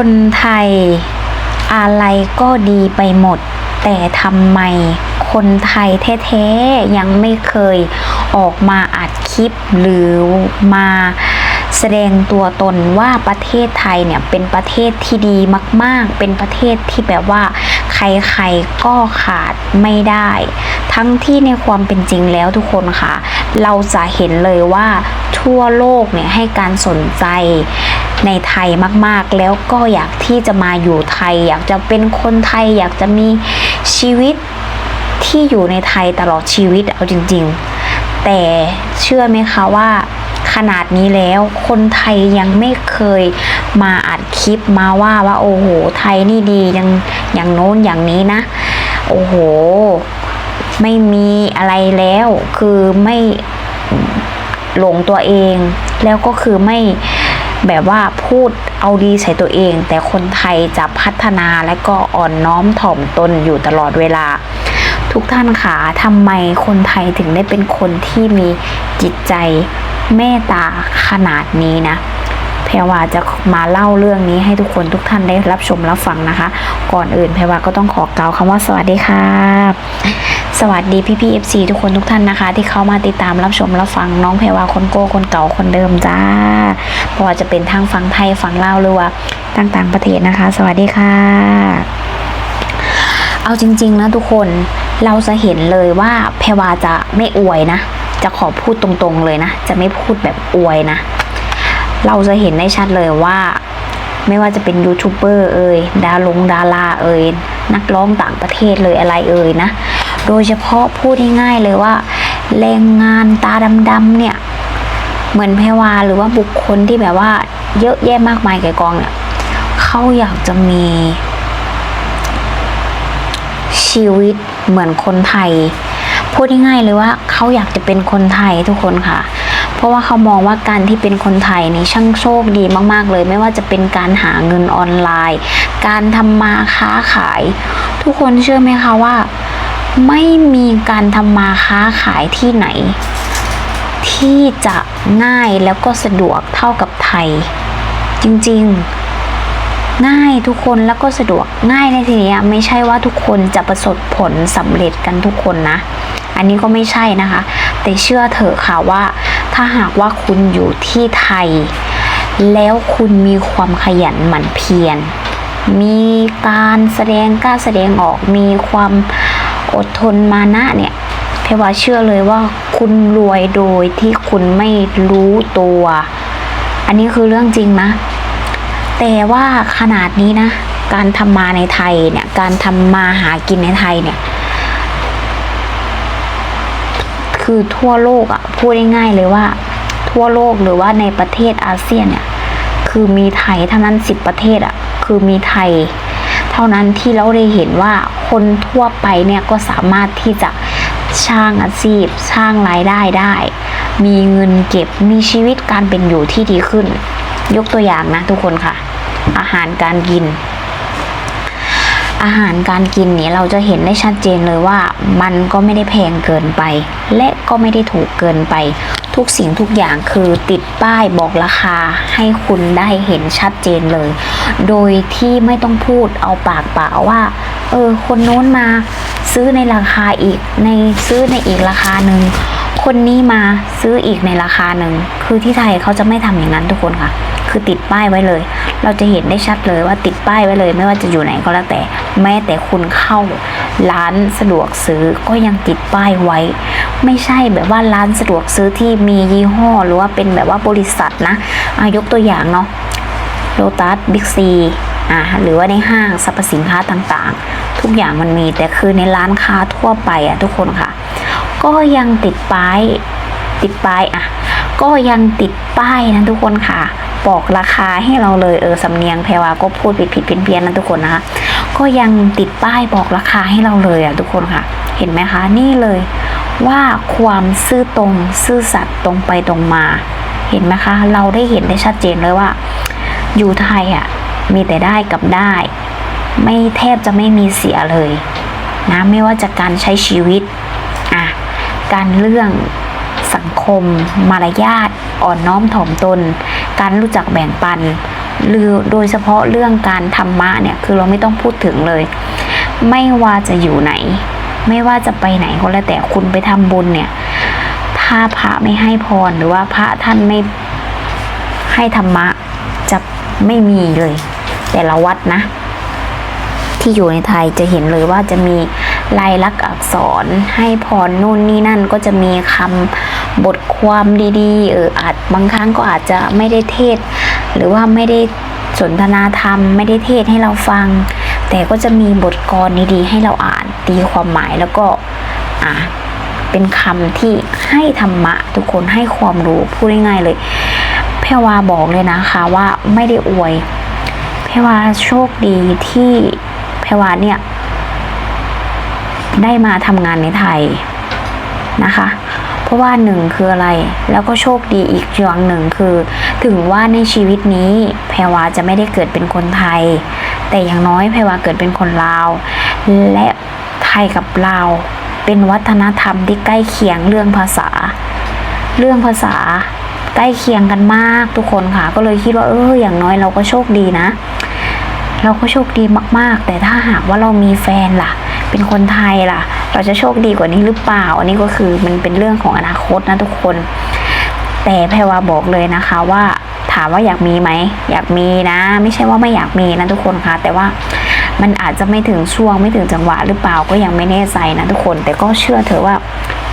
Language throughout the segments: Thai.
คนไทย อะไรก็ดีไปหมด แต่ทำไมคนไทยแท้ๆยังไม่เคยออกมาอัดคลิปหรือมาแสดงตัวตนว่าประเทศไทยเนี่ยเป็นประเทศที่ดีมาก ๆ เป็นประเทศที่แบบว่า ใครๆก็ขาดไม่ได้ ทั้งที่ในความเป็นจริงแล้วทุกคนค่ะ เราจะเห็นเลยว่า ทั่วโลกเนี่ยให้การสนใจในไทยมากๆ แล้วก็อยากที่จะมาอยู่ไทย อยากจะเป็นคนไทย อยากจะมีชีวิตที่อยู่ในไทยตลอดชีวิตเอาจริง ๆ แต่เชื่อไหมคะว่าขนาดนี้แล้วคนไทยยังไม่เคยมาอัดคลิปมาว่าว่าโอ้โหไทยนี่ดียังอย่างโน้นอย่างนี้นะ โอ้โห ไม่มีอะไรแล้วคือไม่ หลงตัวเอง แล้วก็คือไม่แบบว่าพูดเอาดีใส่ตัวเอง แต่คนไทยจะพัฒนาและก็อ่อนน้อมถ่อมตนอยู่ตลอดเวลา ทุกท่านคะทำไมคนไทยถึงได้เป็นคนที่มีจิตใจเมตตาขนาดนี้นะแพรวาจะมาเล่าเรื่องนี้ให้ทุกคนทุกท่านได้รับชมรับฟังนะคะ ก่อนอื่นแพรวาก็ต้องขอกล่าวคำว่าสวัสดีค่ะ สวัสดีพี่พี่เอฟซีทุกคนทุกท่านนะคะ ที่เข้ามาติดตามรับชมรับฟังน้องแพรวาคนโก้คนเก่าคนเดิมจ้าเพราะว่าจะเป็นทางฝั่งไทยฝั่งลาวหรือว่าต่างๆประเทศนะคะ สวัสดีค่ะ เอาจริงๆนะทุกคนเราจะเห็นเลยว่าแพรวาจะไม่อวยนะ จะขอพูดตรงๆเลยนะ จะไม่พูดแบบอวยนะ เราจะเห็นได้ชัดเลยว่า ไม่ว่าจะเป็นยูทูบเบอร์เอ่ยดาลงดาราเอ่ยนักร้องต่างประเทศเลยอะไรเอ่ยนะ โดยเฉพาะพูดง่ายๆเลยว่าแรงงานตาดำๆเนี่ย เหมือนแพรวาหรือว่าบุคคลที่แบบว่าเยอะแยะมากมายแก่กองเนี่ยเขาอยากจะมี ชีวิตเหมือนคนไทย พูดง่ายๆเลยว่าเขาอยากจะเป็นคนไทยทุกคนค่ะ เพราะว่าเขามองว่าการที่เป็นคนไทยนี่ช่างโชคดีมาก ๆ เลย ไม่ว่าจะเป็นการหาเงินออนไลน์ การทำมาค้าขาย ทุกคนเชื่อไหมคะว่า ไม่มีการทำมาค้าขายที่ไหน ที่จะง่ายแล้วก็สะดวกเท่ากับไทย จริงๆ ง่ายทุกคนแล้วก็สะดวกง่ายในทีนี้ไม่ใช่ว่าทุกคนจะประสบผลสำเร็จกันทุกคนนะ อันนี้ก็ไม่ใช่นะคะ แต่เชื่อเถอะค่ะว่า ถ้าหากว่าคุณอยู่ที่ไทย แล้วคุณมีความขยันหมั่นเพียรมีการแสดงกล้าแสดงออกมีความ อดทนมานะเนี่ยเพว่าเชื่อเลยว่าคุณรวยโดยที่คุณไม่รู้ตัว อันนี้คือเรื่องจริงนะ แต่ว่าขนาดนี้นะ การทำมาในไทยเนี่ย การทำมาหากินในไทยเนี่ย คือทั่วโลกอะพูดง่ายๆเลยว่า ทั่วโลกหรือว่าในประเทศอาเซียนเนี่ย คือมีไทยเท่านั้นสิบประเทศอะคือมีไทย เท่านั้นที่เราได้เห็นว่าคนทั่วไปเนี่ยก็สามารถที่จะสร้างอาชีพสร้างรายได้ได้ มีเงินเก็บมีชีวิตการเป็นอยู่ที่ดีขึ้น ยกตัวอย่างนะทุกคนค่ะ อาหารการกิน อาหารการกินเนี่ยเราจะเห็นได้ชัดเจนเลยว่ามันก็ไม่ได้แพงเกินไป และก็ไม่ได้ถูกเกินไป ทุกสิ่งทุกอย่างคือติดป้ายบอกราคาให้คุณได้เห็นชัดเจนเลย โดยที่ไม่ต้องพูดเอาปากเปล่าว่า เออ คนโน้นมาซื้อในราคาอีกในซื้อในอีกราคาหนึ่งคนนี้มาซื้ออีกในราคาหนึ่ง คือที่ไทยเขาจะไม่ทำอย่างนั้นทุกคนค่ะ คือติดป้ายไว้เลย เราจะเห็นได้ชัดเลยว่าติดป้ายไว้เลย ไม่ว่าจะอยู่ไหนก็แล้วแต่ แม้แต่คุณเข้าร้านสะดวกซื้อก็ยังติดป้ายไว้ ไม่ใช่แบบว่าร้านสะดวกซื้อที่มียี่ห้อ หรือว่าเป็นแบบว่าบริษัทนะอายกตัวอย่างเนาะโลตัสบิ๊กซีอ่าหรือว่าในห้างสรรพสินค้าต่างๆ ทุกอย่างมันมีแต่คือในร้านค้าทั่วไปอะทุกคนค่ะ ก็ยังติดป้ายติดป้ายอะก็ยังติดป้ายนะทุกคนค่ะ บอกราคาให้เราเลยเออสำเนียงแพรวาก็พูดผิดผิดเพี้ยนเพียนนะทุกคนนะคะก็ยังติดป้ายบอกราคาให้เราเลยอะทุกคนค่ะ เห็นไหมคะนี่เลยว่าความซื่อตรงซื่อสัตย์ตรงไปตรงมา เห็นไหมคะ เราได้เห็นได้ชัดเจนเลยว่า อยู่ไทยอะมีแต่ได้กับได้ ไม่แทบจะไม่มีเสียเลยนะไม่ว่าจะการใช้ชีวิตอะการเรื่องสังคม มารยาทอ่อนน้อมถ่อมตน การรู้จักแบ่งปัน หรือโดยเฉพาะเรื่องการธรรมะเนี่ยคือเราไม่ต้องพูดถึงเลย ไม่ว่าจะอยู่ไหน ไม่ว่าจะไปไหนก็แล้วแต่คุณไปทำบุญเนี่ยถ้าพระไม่ให้พรหรือว่าพระท่านไม่ให้ธรรมะจะไม่มีเลย แต่ละวัดนะ ที่อยู่ในไทยจะเห็นเลยว่าจะมีลายลักษณ์อักษรให้พรนู่นนี่นั่นก็จะมีคำ บทความดีๆเอออาจบางครั้งก็อาจจะไม่ได้เทศ หรือว่าไม่ได้สนทนาธรรม ไม่ได้เทศให้เราฟัง แต่ก็จะมีบทกรดีๆ ให้เราอ่านตีความหมายแล้วก็อ่าเป็นคำที่ให้ธรรมะ ทุกคนให้ความรู้พูดง่ายๆเลยแพรวาบอกเลยนะคะว่าไม่ได้อวยแพรวาโชคดีที่แพรวาเนี่ยได้มาทำงานในไทยนะคะ เพราะว่าหนึ่งคืออะไร แล้วก็โชคดีอีกอย่างหนึ่งคือ ถึงว่าในชีวิตนี้แพรวาจะไม่ได้เกิดเป็นคนไทย แต่อย่างน้อยแพรวาเกิดเป็นคนลาว และไทยกับลาวเป็นวัฒนธรรมที่ใกล้เคียงเรื่องภาษา เรื่องภาษาใกล้เคียงกันมากทุกคนค่ะ ก็เลยคิดว่าเอออย่างน้อยเราก็โชคดีนะ เราก็โชคดีมาก ๆ แต่ถ้าหากว่าเรามีแฟนล่ะ เป็นคนไทยล่ะ เราจะโชคดีกว่านี้หรือเปล่า อันนี้ก็คือมันเป็นเรื่องของอนาคตนะทุกคน แต่แพรวาบอกเลยนะคะว่าถามว่าอยากมีไหมอยากมีนะ ไม่ใช่ว่าไม่อยากมีนะทุกคนคะแต่ว่ามันอาจจะไม่ถึงช่วงไม่ถึงจังหวะหรือเปล่าก็ยังไม่แน่ใจนะทุกคน แต่ก็เชื่อเถอะว่า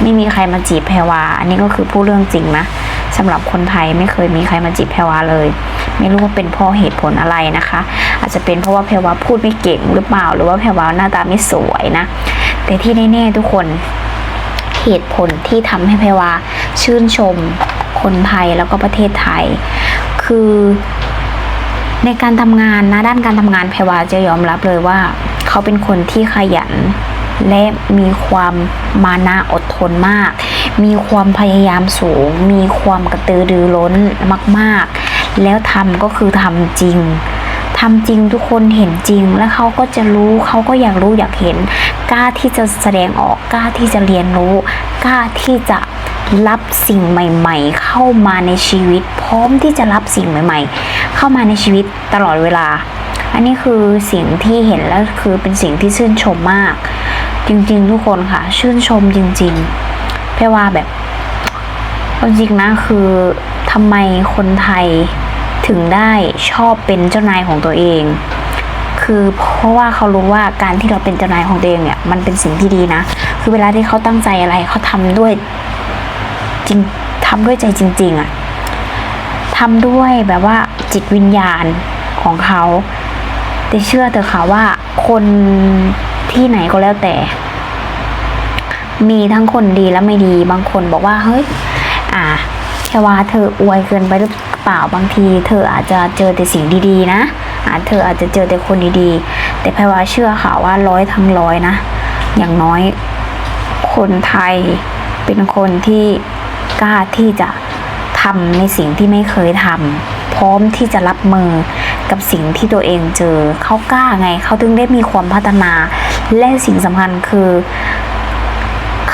ไม่มีใครมาจีบแพรวา อันนี้ก็คือผู้เรื่องจริงนะสำหรับคนไทยไม่เคยมีใครมาจีบแพรวาเลย ไม่รู้ว่าเป็นเพราะเหตุผลอะไรนะคะ อาจจะเป็นเพราะว่าแพรวาพูดไม่เก่งหรือเปล่า หรือว่าแพรวาหน้าตาไม่สวยนะ แต่ที่แน่ๆทุกคนเหตุผลที่ทำให้แพรวาชื่นชมคนไทยแล้วก็ประเทศไทย คือในการทำงานนะด้านการทำงานแพรวาจะยอมรับเลยว่า เขาเป็นคนที่ขยันและมีความมานะอดทนมาก มีความพยายามสูง มีความกระตือรือร้นมาก ๆ แล้วทำก็คือทำจริง ทำจริงทุกคนเห็นจริง แล้วเขาก็จะรู้เขาก็อยากรู้อยากเห็น กล้าที่จะแสดงออกกล้าที่จะเรียนรู้ กล้าที่จะรับสิ่งใหม่ ๆ เข้ามาในชีวิต พร้อมที่จะรับสิ่งใหม่ ๆ เข้ามาในชีวิตตลอดเวลา อันนี้คือสิ่งที่เห็นแล้วคือเป็นสิ่งที่ชื่นชมมาก จริงๆ ทุกคนค่ะ ชื่นชมจริงๆแพรว่าแบบจริงนะคือทำไมคนไทย ถึงได้ชอบเป็นเจ้านายของตัวเอง คือเพราะว่าเขารู้ว่าการที่เราเป็นเจ้านายของตัวเองเนี่ยมันเป็นสิ่งที่ดีนะ คือเวลาที่เขาตั้งใจอะไรเขาทำด้วยจริงทำด้วยใจจริง ๆอะทำด้วยแบบว่าจิตวิญญาณของเขาแต่เชื่อเถอะค่ะว่าคนที่ไหนก็แล้วแต่ มีทั้งคนดีและไม่ดีบางคนบอกว่าเฮ้ย อ่าแค่ว่าเธออวยเกินไปหรือ เปล่าบางที เธออาจจะเจอแต่สิ่งดีๆ นะ อาจเธออาจจะเจอแต่คนดีๆ แต่แพรว่าเชื่อค่ะว่าร้อยทั้งร้อยนะ อย่างน้อยคนไทยเป็นคนที่กล้าที่จะทำในสิ่งที่ไม่เคยทำพร้อมที่จะรับมือกับสิ่งที่ตัวเองเจอเขากล้าไงเขาถึงได้มีความพัฒนา และสิ่งสำคัญคือ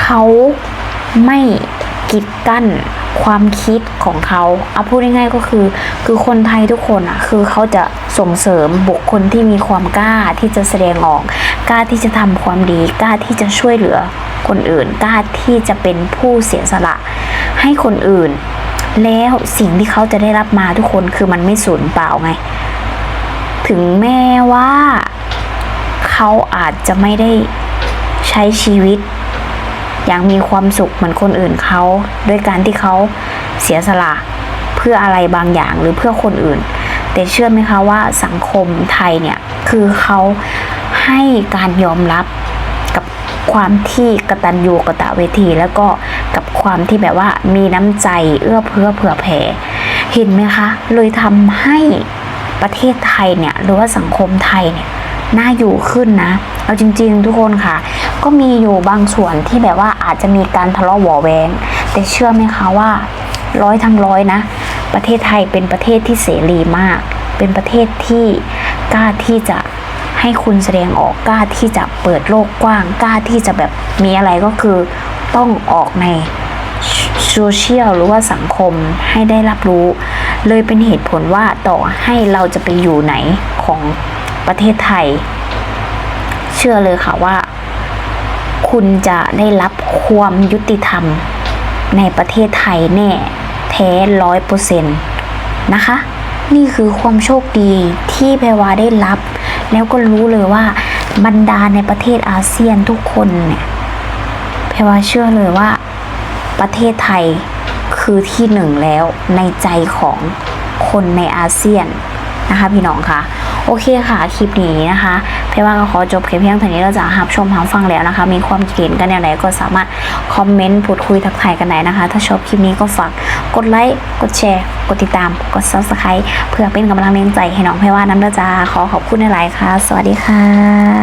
เขาไม่ กีดกั้นความคิดของเขาเอาพูดง่ายๆก็คือ คือคนไทยทุกคนอะคือเขาจะส่งเสริมบุคคลที่มีความกล้าที่จะแสดงออกกล้าที่จะทำความดีกล้าที่จะช่วยเหลือคนอื่นกล้าที่จะเป็นผู้เสียสละ ให้คนอื่น แล้วสิ่งที่เขาจะได้รับมาทุกคนคือมันไม่สูญเปล่าไง ถึงแม้ว่า เขาอาจจะไม่ได้ใช้ชีวิต อย่างมีความสุขเหมือนคนอื่นเขาด้วยการที่เขาเสียสละเพื่ออะไรบางอย่างหรือเพื่อคนอื่น แต่เชื่อไหมคะว่าสังคมไทยเนี่ยคือเขาให้การยอมรับกับความที่กตัญญูกตเวที แล้วก็กับความที่แบบว่ามีน้ำใจเอื้อเพื่อเผื่อแผ่เห็นไหมคะ เลยทำให้ประเทศไทยเนี่ยหรือว่าสังคมไทยเนี่ย น่าอยู่ขึ้นนะ เอาจริง ๆ ทุกคนค่ะ ก็มีอยู่บางส่วนที่แบบว่าอาจจะมีการทะเลาะเบาะแวง แต่เชื่อไหมคะว่าร้อยทั้งร้อยนะ ประเทศไทยเป็นประเทศที่เสรีมาก เป็นประเทศที่กล้าที่จะให้คุณแสดงออกกล้าที่จะเปิดโลกกว้างกล้าที่จะแบบมีอะไรก็คือต้องออกในโซเชียลหรือว่าสังคมให้ได้รับรู้ เลยเป็นเหตุผลว่าต่อให้เราจะไปอยู่ไหนของ ประเทศไทย เชื่อเลยค่ะว่า คุณจะได้รับความยุติธรรม ในประเทศไทยแน่แท้ร้อยเปอร์เซ็นต์นะคะ นี่คือความโชคดีที่แพรวาได้รับ แล้วก็รู้เลยว่าบรรดาในประเทศอาเซียนทุกคนเนี่ยแพรวาเชื่อเลยว่า ประเทศไทยคือที่หนึ่งแล้วในใจของคนในอาเซียนนะคะพี่น้องคะ โอเคค่ะ คลิปนี้นะคะเพว่าก็ขอจบแค่เพียงเท่านี้เราจะหับชมหับฟังแล้วนะคะ มีความคิดเห็นกันอย่างไรก็สามารถคอมเมนต์พูดคุยทักทายกันได้นะคะ ถ้าชอบคลิปนี้ก็ฝากกดไลค์กดแชร์ กดติดตาม กด s u b สไครต์เพื่อเป็นกำลังแรงใจให้น้องเพว่าน้ำเด้อจ้าขอขอบคุณหลายๆค่ะ สวัสดีค่ะ